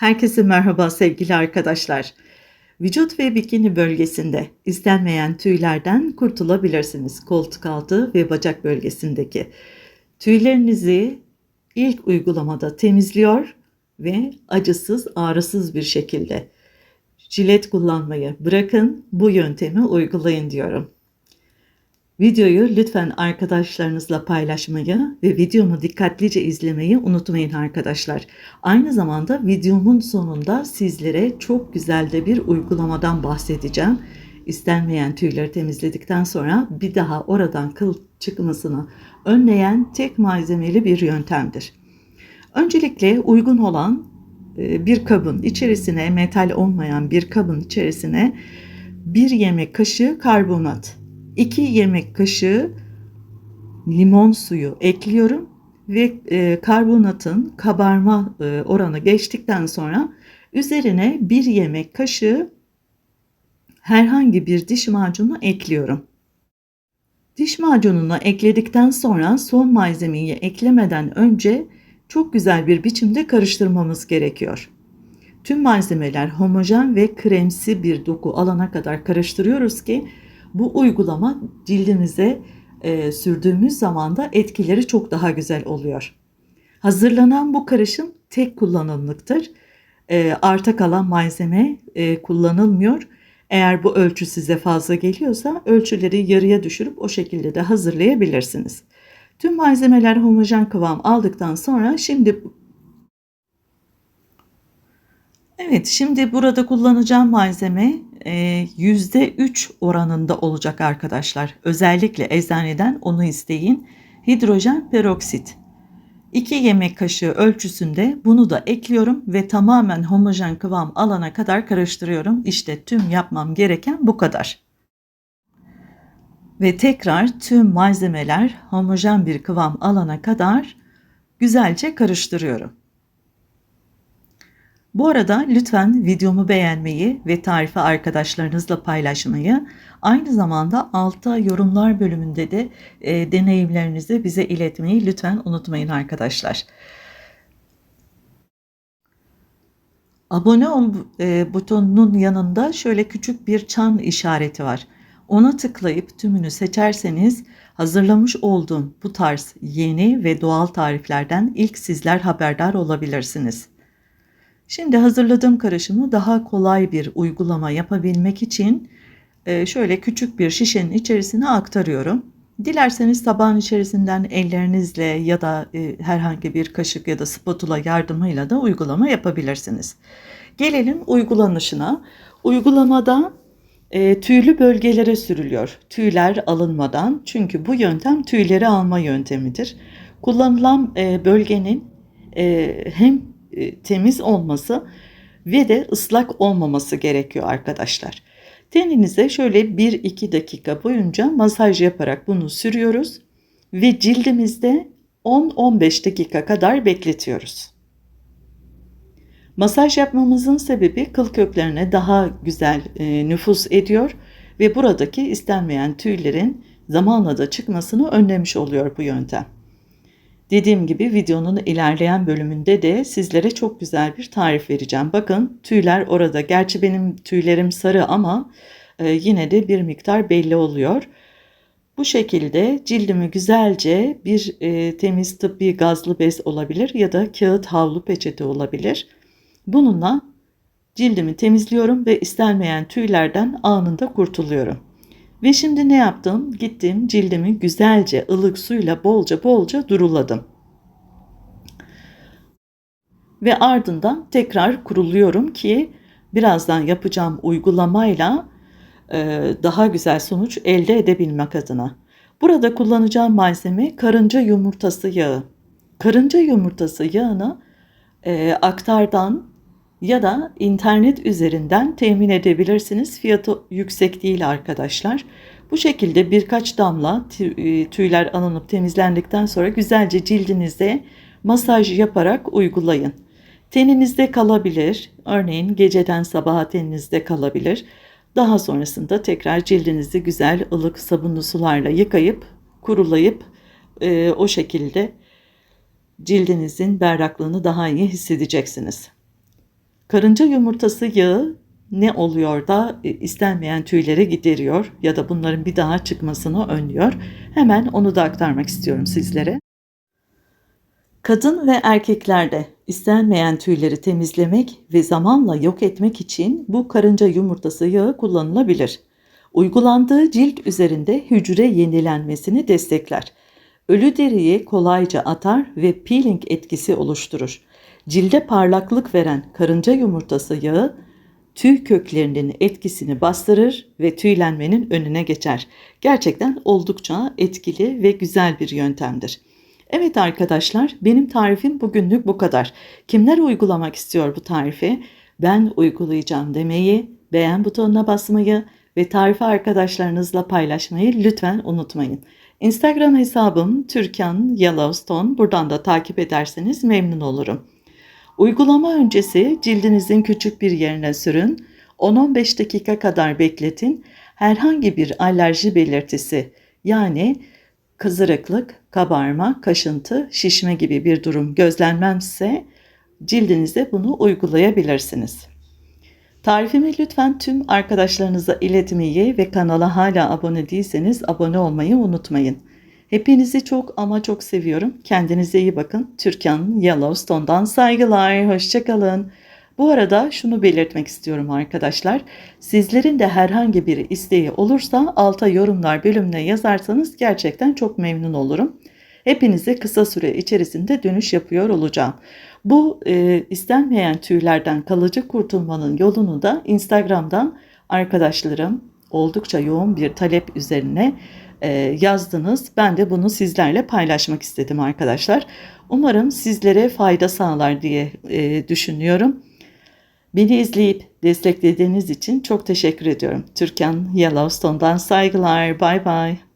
Herkese merhaba sevgili arkadaşlar. Vücut ve bikini bölgesinde istenmeyen tüylerden kurtulabilirsiniz. Koltuk altı ve bacak bölgesindeki tüylerinizi ilk uygulamada temizliyor ve acısız, ağrısız bir şekilde jilet kullanmayı bırakın, bu yöntemi uygulayın diyorum. Videoyu lütfen arkadaşlarınızla paylaşmayı ve videomu dikkatlice izlemeyi unutmayın arkadaşlar. Aynı zamanda videomun sonunda sizlere çok güzel de bir uygulamadan bahsedeceğim. İstenmeyen tüyleri temizledikten sonra bir daha oradan kıl çıkmasını önleyen tek malzemeli bir yöntemdir. Öncelikle uygun olan e, bir kabın içerisine metal olmayan bir kabın içerisine bir yemek kaşığı karbonat 2 yemek kaşığı limon suyu ekliyorum ve e, karbonatın kabarma e, oranı geçtikten sonra üzerine 1 yemek kaşığı herhangi bir diş macunu ekliyorum. Diş macununu ekledikten sonra son malzemeyi eklemeden önce çok güzel bir biçimde karıştırmamız gerekiyor. Tüm malzemeler homojen ve kremsi bir doku alana kadar karıştırıyoruz ki bu uygulama cildimize e, sürdüğümüz zaman da etkileri çok daha güzel oluyor. Hazırlanan bu karışım tek kullanımlıktır. E, arta kalan malzeme e, kullanılmıyor. Eğer bu ölçü size fazla geliyorsa ölçüleri yarıya düşürüp o şekilde de hazırlayabilirsiniz. Tüm malzemeler homojen kıvam aldıktan sonra şimdi Evet, şimdi burada kullanacağım malzeme %3 oranında olacak arkadaşlar. Özellikle eczaneden onu isteyin. Hidrojen peroksit. 2 yemek kaşığı ölçüsünde bunu da ekliyorum ve tamamen homojen kıvam alana kadar karıştırıyorum. İşte tüm yapmam gereken bu kadar. Ve tekrar tüm malzemeler homojen bir kıvam alana kadar güzelce karıştırıyorum. Bu arada lütfen videomu beğenmeyi ve tarifi arkadaşlarınızla paylaşmayı, aynı zamanda altta yorumlar bölümünde de e, deneyimlerinizi bize iletmeyi lütfen unutmayın arkadaşlar. Abone ol e, butonunun yanında şöyle küçük bir çan işareti var. Ona tıklayıp tümünü seçerseniz hazırlamış olduğum bu tarz yeni ve doğal tariflerden ilk sizler haberdar olabilirsiniz. Şimdi hazırladığım karışımı daha kolay bir uygulama yapabilmek için e, şöyle küçük bir şişenin içerisine aktarıyorum. Dilerseniz tabağın içerisinden ellerinizle ya da e, herhangi bir kaşık ya da spatula yardımıyla da uygulama yapabilirsiniz. Gelelim uygulanışına. Uygulamada e, tüylü bölgelere sürülüyor. Tüyler alınmadan çünkü bu yöntem tüyleri alma yöntemidir. Kullanılan e, bölgenin e, hem e, temiz olması ve de ıslak olmaması gerekiyor arkadaşlar. Teninize şöyle 1-2 dakika boyunca masaj yaparak bunu sürüyoruz ve cildimizde 10-15 dakika kadar bekletiyoruz. Masaj yapmamızın sebebi kıl köklerine daha güzel e, nüfus ediyor ve buradaki istenmeyen tüylerin zamanla da çıkmasını önlemiş oluyor bu yöntem. Dediğim gibi videonun ilerleyen bölümünde de sizlere çok güzel bir tarif vereceğim. Bakın tüyler orada. Gerçi benim tüylerim sarı ama e, yine de bir miktar belli oluyor. Bu şekilde cildimi güzelce bir e, temiz tıbbi gazlı bez olabilir ya da kağıt havlu peçete olabilir. Bununla cildimi temizliyorum ve istenmeyen tüylerden anında kurtuluyorum. Ve şimdi ne yaptım? Gittim cildimi güzelce ılık suyla bolca bolca duruladım. Ve ardından tekrar kuruluyorum ki birazdan yapacağım uygulamayla e, daha güzel sonuç elde edebilmek adına. Burada kullanacağım malzeme karınca yumurtası yağı. Karınca yumurtası yağını e, aktardan ya da internet üzerinden temin edebilirsiniz. Fiyatı yüksek değil arkadaşlar. Bu şekilde birkaç damla e, tüyler alınıp temizlendikten sonra güzelce cildinize masaj yaparak uygulayın. Teninizde kalabilir. Örneğin geceden sabaha teninizde kalabilir. Daha sonrasında tekrar cildinizi güzel ılık sabunlu sularla yıkayıp kurulayıp e, o şekilde cildinizin berraklığını daha iyi hissedeceksiniz. Karınca yumurtası yağı ne oluyor da e, istenmeyen tüyleri gideriyor ya da bunların bir daha çıkmasını önlüyor. Hemen onu da aktarmak istiyorum sizlere. Kadın ve erkeklerde istenmeyen tüyleri temizlemek ve zamanla yok etmek için bu karınca yumurtası yağı kullanılabilir. Uygulandığı cilt üzerinde hücre yenilenmesini destekler. Ölü deriyi kolayca atar ve peeling etkisi oluşturur. Cilde parlaklık veren karınca yumurtası yağı tüy köklerinin etkisini bastırır ve tüylenmenin önüne geçer. Gerçekten oldukça etkili ve güzel bir yöntemdir. Evet arkadaşlar, benim tarifim bugünlük bu kadar. Kimler uygulamak istiyor bu tarifi? Ben uygulayacağım demeyi, beğen butonuna basmayı ve tarifi arkadaşlarınızla paylaşmayı lütfen unutmayın. Instagram hesabım Türkan Yellowstone. Buradan da takip ederseniz memnun olurum. Uygulama öncesi cildinizin küçük bir yerine sürün. 10-15 dakika kadar bekletin. Herhangi bir alerji belirtisi yani kızarıklık, kabarma, kaşıntı, şişme gibi bir durum gözlenmezse cildinize bunu uygulayabilirsiniz. Tarifimi lütfen tüm arkadaşlarınıza iletmeyi ve kanala hala abone değilseniz abone olmayı unutmayın. Hepinizi çok ama çok seviyorum. Kendinize iyi bakın. Türkan Yellowstone'dan saygılar. Hoşçakalın. Bu arada şunu belirtmek istiyorum arkadaşlar. Sizlerin de herhangi bir isteği olursa alta yorumlar bölümüne yazarsanız gerçekten çok memnun olurum. Hepinize kısa süre içerisinde dönüş yapıyor olacağım. Bu e, istenmeyen tüylerden kalıcı kurtulmanın yolunu da Instagram'dan arkadaşlarım oldukça yoğun bir talep üzerine yazdınız. Ben de bunu sizlerle paylaşmak istedim arkadaşlar. Umarım sizlere fayda sağlar diye e, düşünüyorum. Beni izleyip desteklediğiniz için çok teşekkür ediyorum. Türkan Yellowstone'dan saygılar. Bay bay.